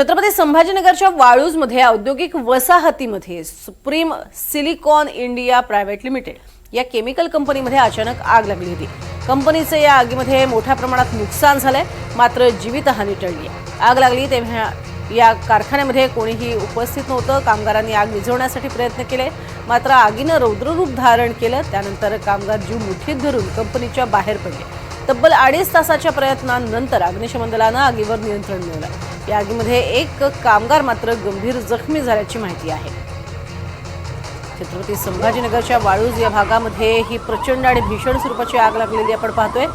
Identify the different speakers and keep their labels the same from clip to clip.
Speaker 1: छत्रपती संभाजीनगरच्या वाळूजमध्ये औद्योगिक वसाहतीमध्ये Supreme Silicon India Private Limited या केमिकल कंपनीमध्ये अचानक आग लागली होती. कंपनीचे या आगीमध्ये मोठ्या प्रमाणात नुकसान झालंय मात्र जीवितहानी टळली आहे. आग लागली तेव्हा या कारखान्यामध्ये कोणीही उपस्थित नव्हतं कामगारांनी आग विझवण्यासाठी प्रयत्न केले मात्र आगीनं रौद्ररूप धारण केलं त्यानंतर कामगार जीव मुठीत धरून कंपनीच्या बाहेर पडले. तब्बल अडीच तासाच्या प्रयत्नांनंतर अग्निशमन दलानं आगीवर नियंत्रण मिळवलं. या आगीमध्ये एक कामगार मात्र गंभीर जखमी झाल्याची माहिती आहे. छत्रपती संभाजीनगरच्या वाळूज या भागामध्ये ही प्रचंड आणि भीषण स्वरूपाची आग लागलेली आपण पाहतोय.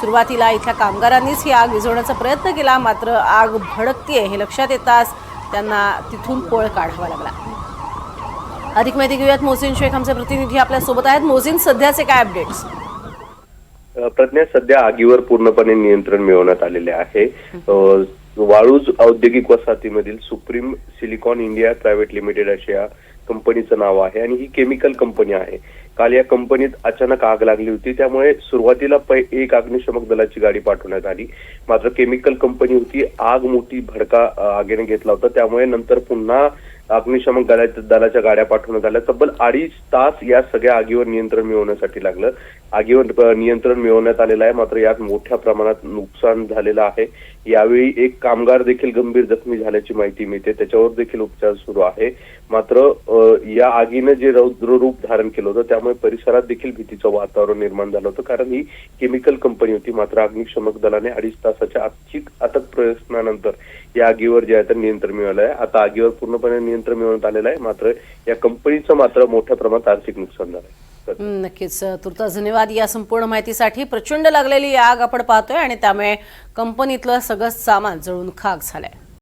Speaker 1: सुरुवातीला इथल्या कामगारांनीच ही आग विझवण्याचा प्रयत्न केला मात्र आग भडकतीये हे लक्षात येताच त्यांना तिथून पळ काढावा लागला. अधिक माहिती घेऊयात मोहसिन शेख आमचे प्रतिनिधी आपल्यासोबत आहेत. मोहसिन सध्याचे काय अपडेट्स
Speaker 2: प्रज्ञा सध्या आगीवर पूर्णपणे नियंत्रण मिळवण्यात आलेले आहे. वाळूज औद्योगिक वसाहतीमधील Supreme Silicon India Private Limited अशा या कंपनीचं नाव आहे आणि ही केमिकल कंपनी आहे. काल या कंपनीत अचानक आग लागली होती त्यामुळे सुरुवातीला पै- एक अग्निशमक दलाची गाडी पाठवण्यात आली. मात्र केमिकल कंपनी होती आग मोठी भडका आगेने आगीने घेतला होता त्यामुळे नंतर पुन्हा अग्निशमक दलाच्या दलाच्या गाड्या पाठवण्यात आल्या. तब्बल अडीच तास या सगळ्या आगीवर नियंत्रण मिळवण्यासाठी लागलं. आगीवर नियंत्रण मिळवण्यात आलेलं आहे. मात्र यात मोठ्या प्रमाणात नुकसान झालेलं आहे. यावेळी एक कामगार देखील गंभीर जखमी झाल्याची माहिती मिळते. त्याच्यावर देखील उपचार सुरू आहे. मात्र या आगीनं जे रौद्र रूप धारण केलं होतं त्यामुळे परिसरात देखील भीतीचं वातावरण निर्माण झालं होतं. कारण ही केमिकल कंपनी होती. मात्र अग्निशमक दलाने अडीच तासाच्या अचीक अथक प्रयत्नानंतर या आगीवर जे आहे तर नियंत्रण मिळवलं आहे. आता आगीवर पूर्णपणे नियंत्रण मिळवण्यात आलेलं आहे. मात्र या कंपनीचं मात्र मोठ्या प्रमाणात आर्थिक नुकसान झालं आहे.
Speaker 1: नक्कीच. तुर्तास धन्यवाद. या संपूर्ण माहितीसाठी प्रचंड लागलेली आग आपण पाहतोय आणि त्यामुळे कंपनीतलं सगळं सामान जळून खाक झालंय.